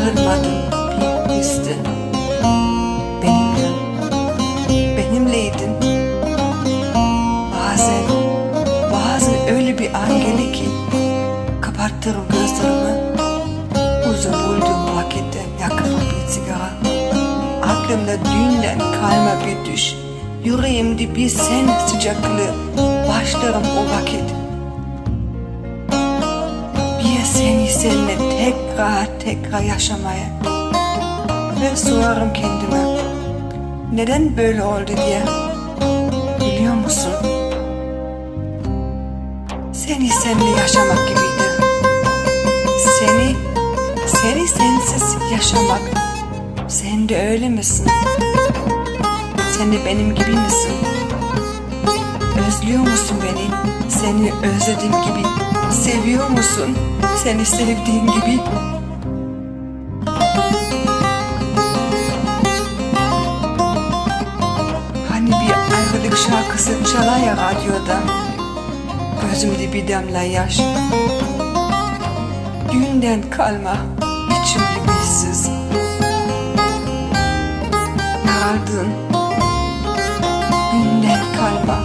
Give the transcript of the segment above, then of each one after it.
ayrılmadın bir histin. Benimle, benimleydin. Bazen, bazen öyle bir an gelir ki kapattırım gözlerimi. Uzun bulduğum vakitte yakarım bir sigara. Aklımda dünden kalma bir düş. Yüreğimde bir sen sıcaklığı. Başlarım o vakit. Seni seninle tekrar tekrar yaşamaya. Ve sorarım kendime. Neden böyle oldu diye. Biliyor musun? Seni seninle yaşamak gibiydi. Seni, seni sensiz yaşamak. Sen de öyle misin? Sen de benim gibi misin? Özlüyor musun beni? Seni özlediğim gibi. Seviyor musun? Seni sevdiğim gibi. Hani bir ayrılık şarkısı çalar ya radyoda. Gözümde bir damla yaş. Dünden kalma içimde bir hissiz. Yaraldın. Dünden kalma.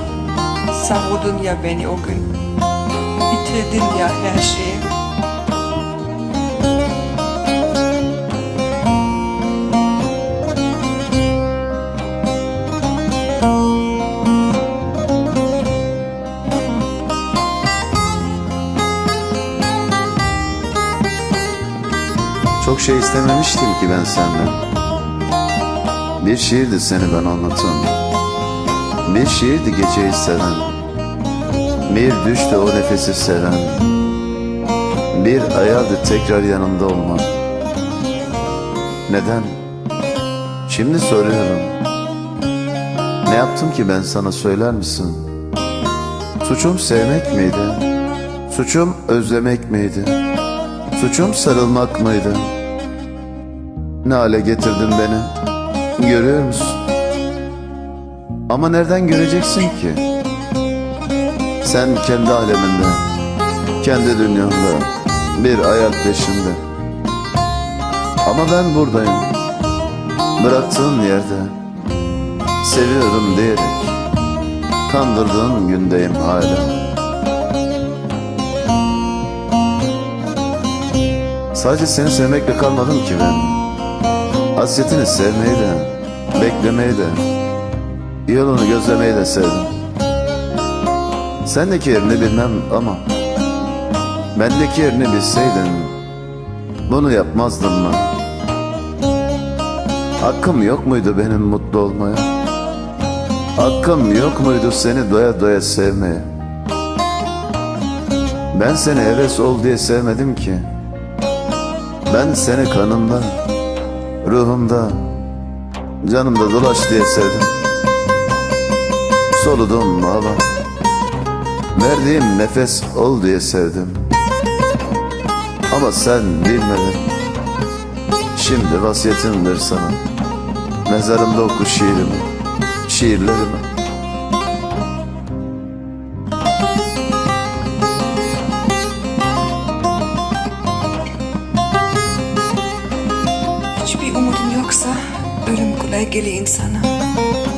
Savurdun ya beni o gün. Bitirdin ya her şeyi. Şey istememiştim ki ben senden Bir şiirdi seni ben anlatan Bir şiirdi geceyi seven Bir düştü o nefesi seven Bir hayaldi tekrar yanımda olman Neden? Şimdi soruyorum Ne yaptım ki ben sana söyler misin? Suçum sevmek miydi? Suçum özlemek miydi? Suçum sarılmak mıydı? Ne hale getirdin beni? Görüyor musun? Ama nereden göreceksin ki? Sen kendi aleminde, kendi dünyanda, bir hayal peşinde. Ama ben buradayım, bıraktığın yerde, seviyorum diyerek, kandırdığın gündeyim hala. Sadece seni sevmekle kalmadım ki ben Hasretini sevmeyi de Beklemeyi de Yolunu gözlemeyi de sevdim Sendeki yerini bilmem ama Bendeki yerini bilseydin Bunu yapmazdım mı? Hakkım yok muydu benim mutlu olmaya? Hakkım yok muydu seni doya doya sevmeye? Ben seni heves ol diye sevmedim ki ben seni kanımda, ruhumda, canımda dolaş diye sevdim. Soludum hava, verdiğim nefes ol diye sevdim. Ama sen bilmedin, şimdi vasiyetimdir sana. Mezarımda oku şiirimi, şiirlerimi. Ölüm kolay gelir insana.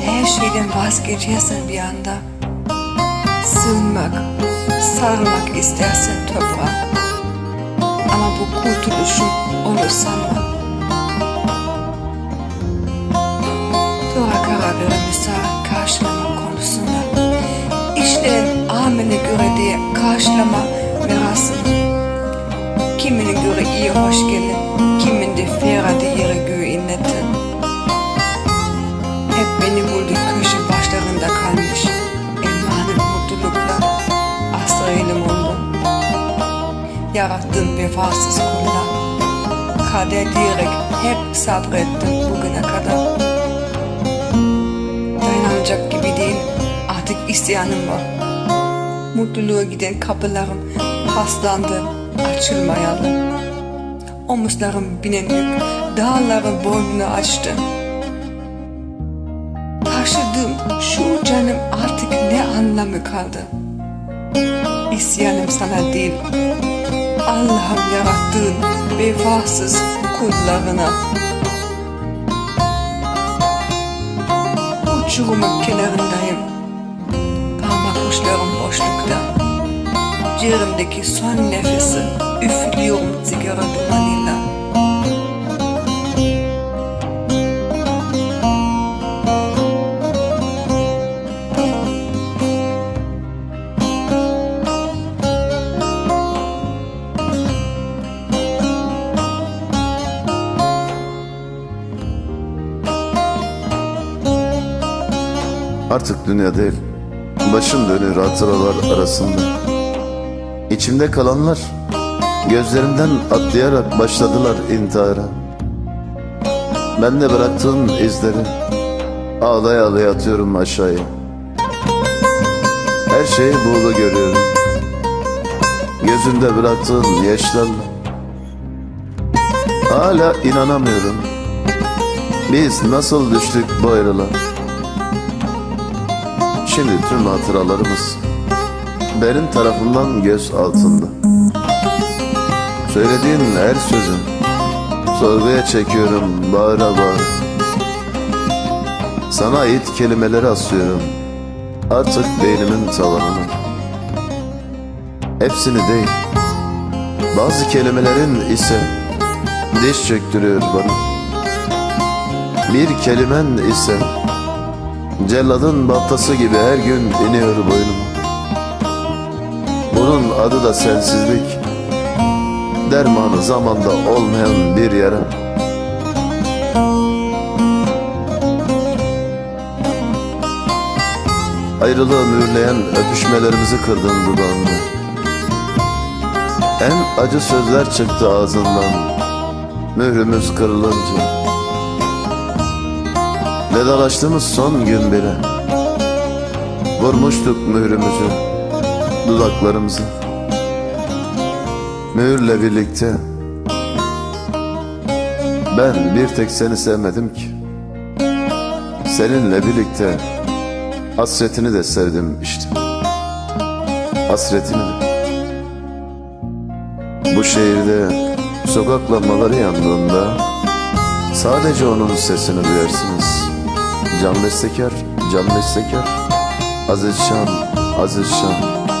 Her şeyden vazgeçersen bir anda. Sığınmak, sarılmak istersen toprağa. Ama bu kurtuluşun olur sanma. Dora Karagöre misal karşılama konusunda. İşlerin amele göre diye karşılama mirasını. Kimine göre iyi hoş gelir, kiminde ferade yere Yarattın vefasız kullar. Kader diyerek hep sabrettim bugüne kadar. Dayanacak gibi değil, artık isyanım var. Mutluluğa giden kapılarım paslandı, açılmayalı. Omuzlarım binen yük, dağların boynunu açtı. Yaşadığım şu canım artık ne anlamı kaldı? İsyanım sana değil, Allah'ım yarattığın vefasız kullarına. Uçurumun kenarındayım, parmak uçlarım boşlukta. Ciğerimdeki son nefesi üflüyorum sigara dumanıyla. Artık dünya değil Başım dönür hatıralar arasında. İçimde kalanlar Gözlerimden atlayarak başladılar intihara. Ben de bıraktığın izleri Ağlaya ağlaya atıyorum aşağıya. Her şeyi buğulu görüyorum. Gözümde bıraktığın yaşlarla. Hala inanamıyorum. Biz nasıl düştük bu ayrılığa Şimdi tüm hatıralarımız benim tarafımdan göz altında. Söylediğin her sözün sorguya çekiyorum bağıra bağıra. Sana ait kelimeleri asıyorum artık beynimin tavanına. Hepsini değil, bazı kelimelerin ise diş çöktürüyor bana. Bir kelimen ise Celladın baltası gibi her gün iniyor boynuma. Bunun adı da sensizlik. Dermanı zamanda olmayan bir yara. Ayrılığı mühürleyen öpüşmelerimizi kırdın dudağında En acı sözler çıktı ağzından. Mührümüz kırılınca Vedalaştığımız son gün bile. Vurmuştuk mührümüzü Dudaklarımızı. Mühürle birlikte. Ben bir tek seni sevmedim ki. Seninle birlikte Hasretini de sevdim işte. Hasretini. De Bu şehirde Sokak lambaları yandığında Sadece onun sesini duyarsınız Can bestekar, can bestekar. Aziz Şan, Aziz Şan